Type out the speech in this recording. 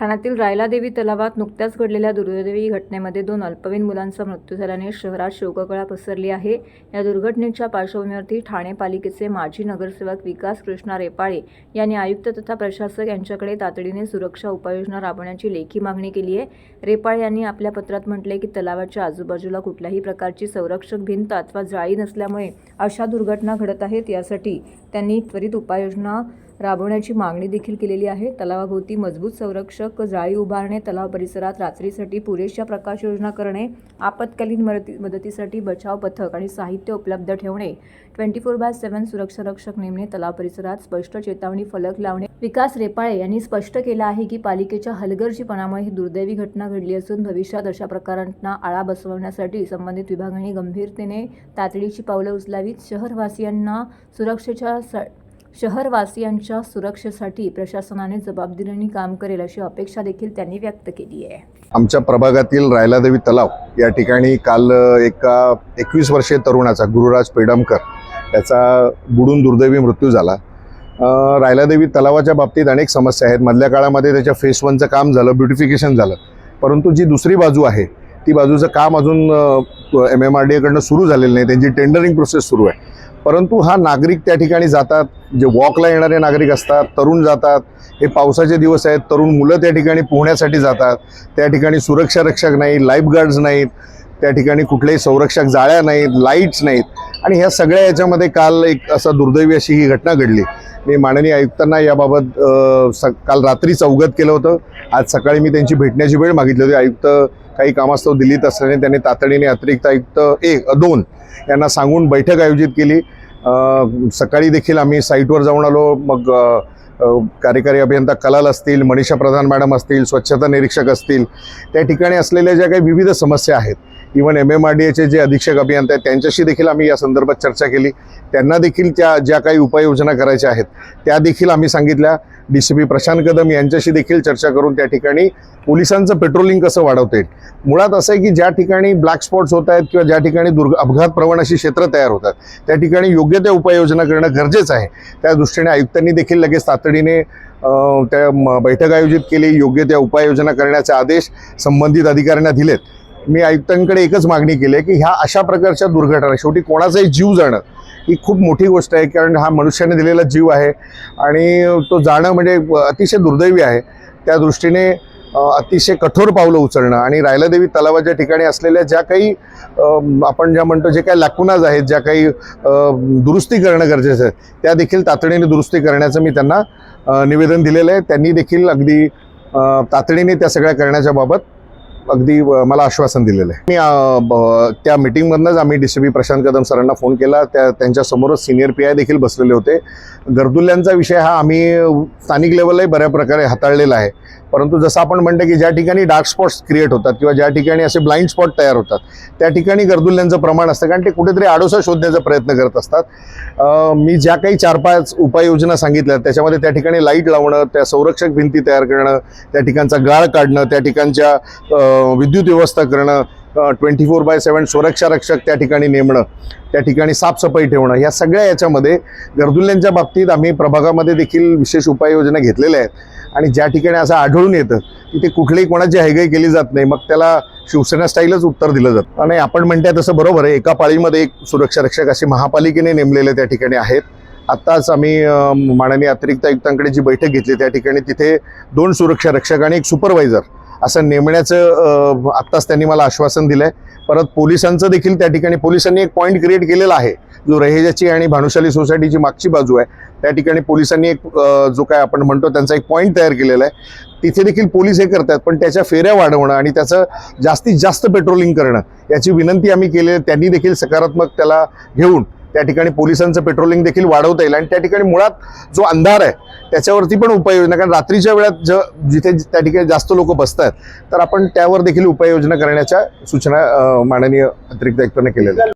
ठाण्यातील रायलादेवी तलावात नुकत्याच घडलेल्या दुर्दैवी घटनेमध्ये दोन अल्पवयीन मुलांचा मृत्यू झाल्याने शहरात शोककळा पसरली आहे. या दुर्घटनेच्या पार्श्वभूमीवरती ठाणे पालिकेचे माजी नगरसेवक विकास कृष्णा रेपाळे यांनी आयुक्त तथा प्रशासक यांच्याकडे तातडीने सुरक्षा उपाययोजना राबवण्याची लेखी मागणी केली आहे. रेपाळे यांनी आपल्या पत्रात म्हटले की तलावाच्या आजूबाजूला कुठल्याही प्रकारची संरक्षक भिंत अथवा जाळी नसल्यामुळे अशा दुर्घटना घडत आहेत. यासाठी त्यांनी त्वरित उपाययोजना राबवण्याची मागणी देखील केलेली आहे. तलावाभोवती मजबूत संरक्षक जाळी उभारणे तलाव परिसरात रात्रीसाठी पुरेशा प्रकाश योजना करणे आपत्कालीन मदती मदतीसाठी बचाव पथक आणि साहित्य उपलब्ध ठेवणे ट्वेंटी फोर बाय सेव्हन सुरक्षा रक्षक नेमणे तलाव परिसरात स्पष्ट चेतावणी फलक लावणे. विकास रेपाळे यांनी स्पष्ट केलं आहे की पालिकेच्या हलगर्जीपणामुळे ही दुर्दैवी घटना घडली असून भविष्यात अशा प्रकारांना आळा बसवण्यासाठी संबंधित विभागाने गंभीरतेने तातडीची पावलं उचलावीत. शहरवासियांना सुरक्षेच्या स- शहरवासियांच्या सुरक्षेसाठी प्रशासनाने जबाबदारीने काम करेल अशी अपेक्षा देखील त्यांनी व्यक्त केली आहे. आमच्या प्रभागातील रायलादेवी तलाव या ठिकाणी काल एका एकवीस वर्षीय तरुणाचा गुरुराज पेडमकर याचा बुडून दुर्दैवी मृत्यू झाला. रायलादेवी तलावाच्या बाबतीत अनेक समस्या आहेत. मधल्या काळामध्ये त्याच्या फेस वनचं काम झालं ब्युटिफिकेशन झालं. परंतु जी दुसरी बाजू आहे ती बाजूचं काम अजून एम एम आर डी एकडनं सुरू झालेलं नाही. त्यांची टेंडरिंग प्रोसेस सुरू आहे. परंतु हा नागरिक त्या ठिकाणी जातात जे वॉकला येणारे नागरिक असतात तरुण जातात हे पावसाचे दिवस आहेत तरुण मुलं त्या ठिकाणी पोहण्यासाठी जातात त्या ठिकाणी सुरक्षा रक्षक नाही लाईफगार्ड्स नाहीत त्या ठिकाणी कुठलेही संरक्षक जाळ्या नाहीत लाईट्स नाहीत. आणि ह्या सगळ्या याच्यामध्ये काल एक असा दुर्दैवी अशी ही घटना घडली. मी माननीय आयुक्तांना याबाबत स काल रात्रीच अवगत केलं होतं. आज सकाळी मी त्यांची भेटण्याची वेळ मागितली होती. आयुक्त काही कामास्तव दिल्लीत असल्याने त्यांनी तातडीने अतिरिक्त आयुक्त एक दोन यांना सांगून बैठक आयोजित केली. सकाळी देखील आम्ही साईटवर जाऊन आलो. मग कार्यकारी अभियंता कलाल असतील मनीषा प्रधान मॅडम असतील स्वच्छता निरीक्षक असतील त्या ठिकाणी असलेल्या ज्या काही विविध समस्या आहेत even M M R D एचे जे अधीक्षक अभियंता आहेत त्यांच्याशी देखील आम्ही या संदर्भात चर्चा केली. त्यांना देखील त्या ज्या काही उपाययोजना करायच्या आहेत त्या देखील आम्ही सांगितल्या. D C P Prashant Kadam यांच्याशी देखील चर्चा करून त्या ठिकाणी पोलिसांचं पेट्रोलिंग कसं वाढवता येईल. मुळात असं आहे की ज्या ठिकाणी ब्लॅक स्पॉट्स होत आहेत किंवा ज्या ठिकाणी दुर्ग अपघात प्रवण अशी क्षेत्र तयार होतात त्या ठिकाणी योग्य त्या उपाययोजना करणं गरजेचं आहे. त्या दृष्टीने आयुक्तांनी देखील लगेच तातडीने त्या बैठक आयोजित केली. योग्य त्या उपाययोजना करण्याचे आदेश संबंधित अधिकाऱ्यांना दिलेत. मी आयुक्तांकडे एकच मागणी केली आहे की ह्या अशा प्रकारच्या दुर्घटना शेवटी कोणाचाही जीव जाणं ही खूप मोठी गोष्ट आहे कारण हा मनुष्याने दिलेला जीव आहे आणि तो जाणं म्हणजे अतिशय दुर्दैवी आहे. त्या दृष्टीने अतिशय कठोर पावलं उचलणं आणि रायलादेवी तलावाच्या ठिकाणी असलेल्या ज्या काही आपण ज्या म्हणतो जे काही लाकुनाज आहेत ज्या काही दुरुस्ती करणं गरजेचं आहे त्या देखील तातडीने दुरुस्ती करण्याचं मी त्यांना निवेदन दिलेलं आहे. त्यांनी देखील अगदी तातडीने त्या सगळ्या करण्याच्या बाबत अगदी मला आश्वासन दिलेलं आहे. मी त्या मिटिंगमधनंच आम्ही D C P Prashant Kadam सरांना फोन केला. त्या त्यांच्यासमोरच सिनियर पी आय देखील बसलेले होते. गरदुल्ल्यांचा विषय हा आम्ही स्थानिक लेवललाही बऱ्या प्रकारे हाताळलेला आहे. परंतु जसं आपण म्हणतो की ज्या ठिकाणी डार्क स्पॉट्स क्रिएट होतात किंवा ज्या ठिकाणी असे ब्लाइंड स्पॉट तयार होतात त्या ठिकाणी गर्दुल्ल्यांचं प्रमाण असतं. कारण ते कुठेतरी आडोसा शोधण्याचा प्रयत्न करत असतात. मी ज्या काही चार पाच उपाययोजना सांगितल्या त्याच्यामध्ये त्या ठिकाणी लाइट लावणं त्या संरक्षक भिंती तयार करणं त्या ठिकाणचा गाळ काढणं त्या ठिकाणच्या विद्युत व्यवस्था करणं ट्वेंटी फोर बाय सेवन सुरक्षा रक्षक त्या ठिकाणी नेमणं त्या ठिकाणी साफसफाई ठेवणं या सगळ्या याच्यामध्ये गर्दुल्ल्यांच्या बाबतीत आम्ही प्रभागामध्ये देखील विशेष उपाययोजना घेतलेल्या आहेत. आणि ज्या ठिकाणी असं आढळून येतं की ते कुठलीही कोणाची हैगाई केली जात नाही मग त्याला शिवसेना स्टाईलच उत्तर दिलं जातं. आणि आपण म्हणताय तसं बरोबर आहे एका पाळीमध्ये एक सुरक्षा रक्षक असे महापालिकेने नेमलेले त्या ठिकाणी आहेत. आत्ताच आम्ही माननीय अतिरिक्त आयुक्तांकडे जी बैठक घेतली त्या ठिकाणी तिथे दोन सुरक्षा रक्षक आणि एक सुपरवायझर असं नेमण्याचं आत्ताच त्यांनी मला आश्वासन दिलं आहे परत पोलिसांचं देखील त्या ठिकाणी पोलिसांनी एक पॉईंट क्रिएट केलेला आहे. जो रहेजाची आणि भानुशाली सोसायटीची मागची बाजू आहे त्या ठिकाणी पोलिसांनी एक जो काय आपण म्हणतो त्यांचा एक पॉईंट तयार केलेला आहे. तिथे देखील पोलीस हे करतात पण त्याच्या फेऱ्या वाढवणं आणि त्याचं जास्तीत जास्त पेट्रोलिंग करणं याची विनंती आम्ही केली त्यांनी देखील सकारात्मक त्याला घेऊन त्या ठिकाणी पोलिसांचं पेट्रोलिंग देखील वाढवता येईल. आणि त्या ठिकाणी मुळात जो अंधार आहे त्याच्यावरती पण उपाययोजना कारण रात्रीच्या वेळात ज जिथे त्या ठिकाणी जास्त लोक बसतात तर आपण त्यावर देखील उपाययोजना करण्याच्या सूचना माननीय अतिरिक्त आयुक्तांनी केलेल्या आहेत.